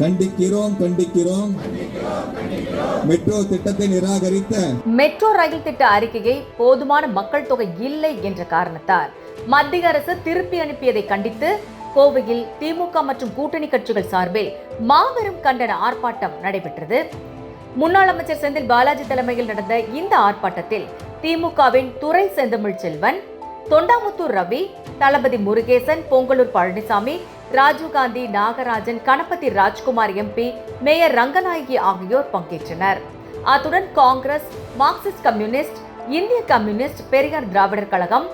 கண்டிக்கிறோம் கண்டிக்கிறோம். மெட்ரோ திட்டத்தை நிராகரித்த மெட்ரோ ரயில் திட்ட அறிக்கையை போதுமான மக்கள் தொகை இல்லை என்ற காரணத்தால் மத்திய அரசு திருப்பி அனுப்பியதை கண்டித்து கோவையில் திமுக மற்றும் கூட்டணி கட்சிகள் சார்பில் மாபெரும் கண்டன ஆர்ப்பாட்டம் நடைபெற்றது. முன்னாள் அமைச்சர் செந்தில் பாலாஜி தலைமையில் நடந்த இந்த ஆர்ப்பாட்டத்தில் திமுகவின் துறை செந்தமிழ் செல்வன் தொண்டாமுத்தூர் ரவி தளபதி முருகேசன் பொங்கலூர் பழனிசாமி ராஜீவ்காந்தி நாகராஜன் கணபதி ராஜ்குமார் எம்பி மேயர் ரங்கநாயகி ஆகியோர் பங்கேற்றனர். அத்துடன் காங்கிரஸ் மார்க்சிஸ்ட் கம்யூனிஸ்ட் இந்திய கம்யூனிஸ்ட் பெரியார் திராவிடர் கழகம்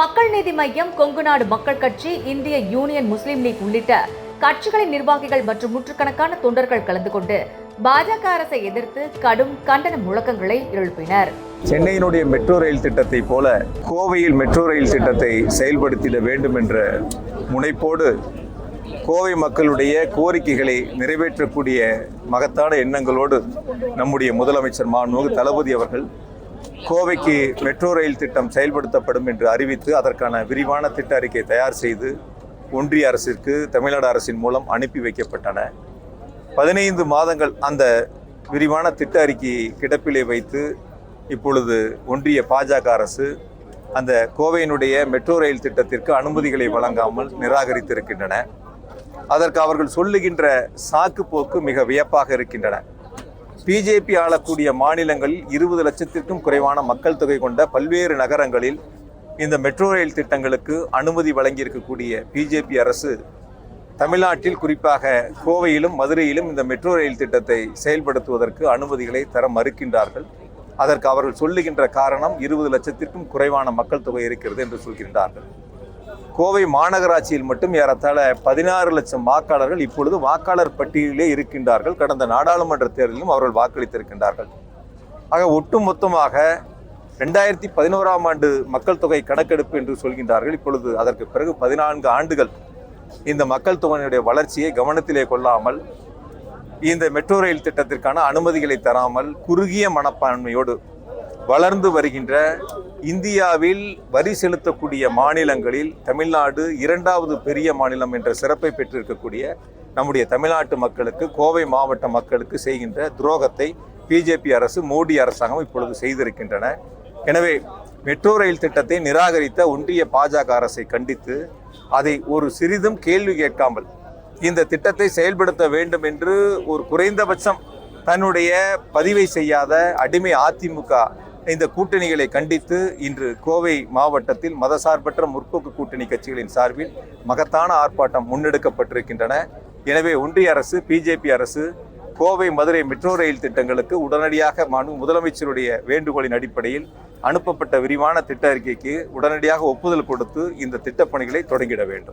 மக்கள் நீதி மையம் கொங்குநாடு மக்கள் கட்சி இந்திய யூனியன் முஸ்லீம் லீக் உள்ளிட்ட கட்சிகளின் நிர்வாகிகள் மற்றும் நூற்றுக்கணக்கான தொண்டர்கள் கலந்து கொண்டு பாஜக அரசை எதிர்த்து கடும் கண்டன முழக்கங்களை எழுப்பினர். சென்னையினுடைய மெட்ரோ ரயில் திட்டத்தை போல கோவையில் மெட்ரோ ரயில் திட்டத்தை செயல்படுத்திட வேண்டும் என்ற முனைப்போடு கோவை மக்களுடைய கோரிக்கைகளை நிறைவேற்றக்கூடிய மகத்தான எண்ணங்களோடு நம்முடைய முதலமைச்சர் மாண்புமிகு தளபதி அவர்கள் கோவைக்கு மெட்ரோ ரயில் திட்டம் செயல்படுத்தப்படும் என்று அறிவித்து அதற்கான விரிவான திட்ட அறிக்கை தயார் செய்து ஒன்றிய அரசிற்கு தமிழ்நாடு அரசின் மூலம் அனுப்பி வைக்கப்பட்டன. பதினைந்து மாதங்கள் அந்த விரிவான திட்ட அறிக்கையை கிடப்பிலே வைத்து இப்பொழுது ஒன்றிய பாஜக அரசு அந்த கோவையினுடைய மெட்ரோ ரயில் திட்டத்திற்கு அனுமதிகளை வழங்காமல் நிராகரித்திருக்கின்றன. அதற்கு அவர்கள் சொல்லுகின்ற சாக்கு போக்கு மிக வியப்பாக இருக்கின்றன. பிஜேபி ஆளக்கூடிய மாநிலங்களில் இருபது லட்சத்திற்கும் குறைவான மக்கள் தொகை கொண்ட பல்வேறு நகரங்களில் இந்த மெட்ரோ ரயில் திட்டங்களுக்கு அனுமதி வழங்கியிருக்கக்கூடிய பிஜேபி அரசு தமிழ்நாட்டில் குறிப்பாக கோவையிலும் மதுரையிலும் இந்த மெட்ரோ ரயில் திட்டத்தை செயல்படுத்துவதற்கு அனுமதிகளை தர மறுக்கின்றார்கள். அதற்கு அவர்கள் சொல்லுகின்ற காரணம் இருபது லட்சத்திற்கும் குறைவான மக்கள் தொகை இருக்கிறது என்று சொல்கின்றார்கள். கோவை மாநகராட்சியில் மட்டும் ஏறத்தாழ பதினாறு லட்சம் வாக்காளர்கள் இப்பொழுது வாக்காளர் பட்டியலிலே இருக்கின்றார்கள். கடந்த நாடாளுமன்ற தேர்தலிலும் அவர்கள் வாக்களித்திருக்கின்றார்கள். ஆக ஒட்டுமொத்தமாக ரெண்டாயிரத்தி பதினோராம் ஆண்டு மக்கள் தொகை கணக்கெடுப்பு என்று சொல்கின்றார்கள். இப்பொழுது அதற்கு பிறகு பதினான்கு ஆண்டுகள் இந்த மக்கள் தொகையினுடைய வளர்ச்சியை கவனத்திலே கொள்ளாமல் இந்த மெட்ரோ ரயில் திட்டத்திற்கான அனுமதிகளை தராமல் குறுகிய மனப்பான்மையோடு வளர்ந்து வருகின்ற இந்தியாவில் வரி செலுத்தக்கூடிய மாநிலங்களில் தமிழ்நாடு இரண்டாவது பெரிய மாநிலம் என்ற சிறப்பை பெற்றிருக்கக்கூடிய நம்முடைய தமிழ்நாட்டு மக்களுக்கு கோவை மாவட்ட மக்களுக்கு செய்கின்ற துரோகத்தை பிஜேபி அரசு மோடி அரசாங்கம் இப்பொழுது செய்திருக்கின்றன. எனவே மெட்ரோ ரயில் திட்டத்தை நிராகரித்த ஒன்றிய பாஜக அரசை கண்டித்து அதை ஒரு சிறிதும் கேள்வி கேட்காமல் இந்த திட்டத்தை செயல்படுத்த வேண்டும் என்று ஒரு குறைந்தபட்சம் தன்னுடைய பதிவை செய்யாத அடிமை அதிமுக இந்த கூட்டணிகளை கண்டித்து இன்று கோவை மாவட்டத்தில் மதசார்பற்ற முற்போக்கு கூட்டணி கட்சிகளின் சார்பில் மகத்தான ஆர்ப்பாட்டம் முன்னெடுக்கப்பட்டிருக்கின்றன. எனவே ஒன்றிய அரசு பிஜேபி அரசு கோவை மதுரை மெட்ரோ ரயில் திட்டங்களுக்கு உடனடியாக மனு முதலமைச்சருடைய வேண்டுகோளின் அடிப்படையில் அனுப்பப்பட்ட விரிவான திட்ட அறிக்கைக்கு உடனடியாக ஒப்புதல் கொடுத்து இந்த திட்டப்பணிகளை தொடங்கிட வேண்டும்.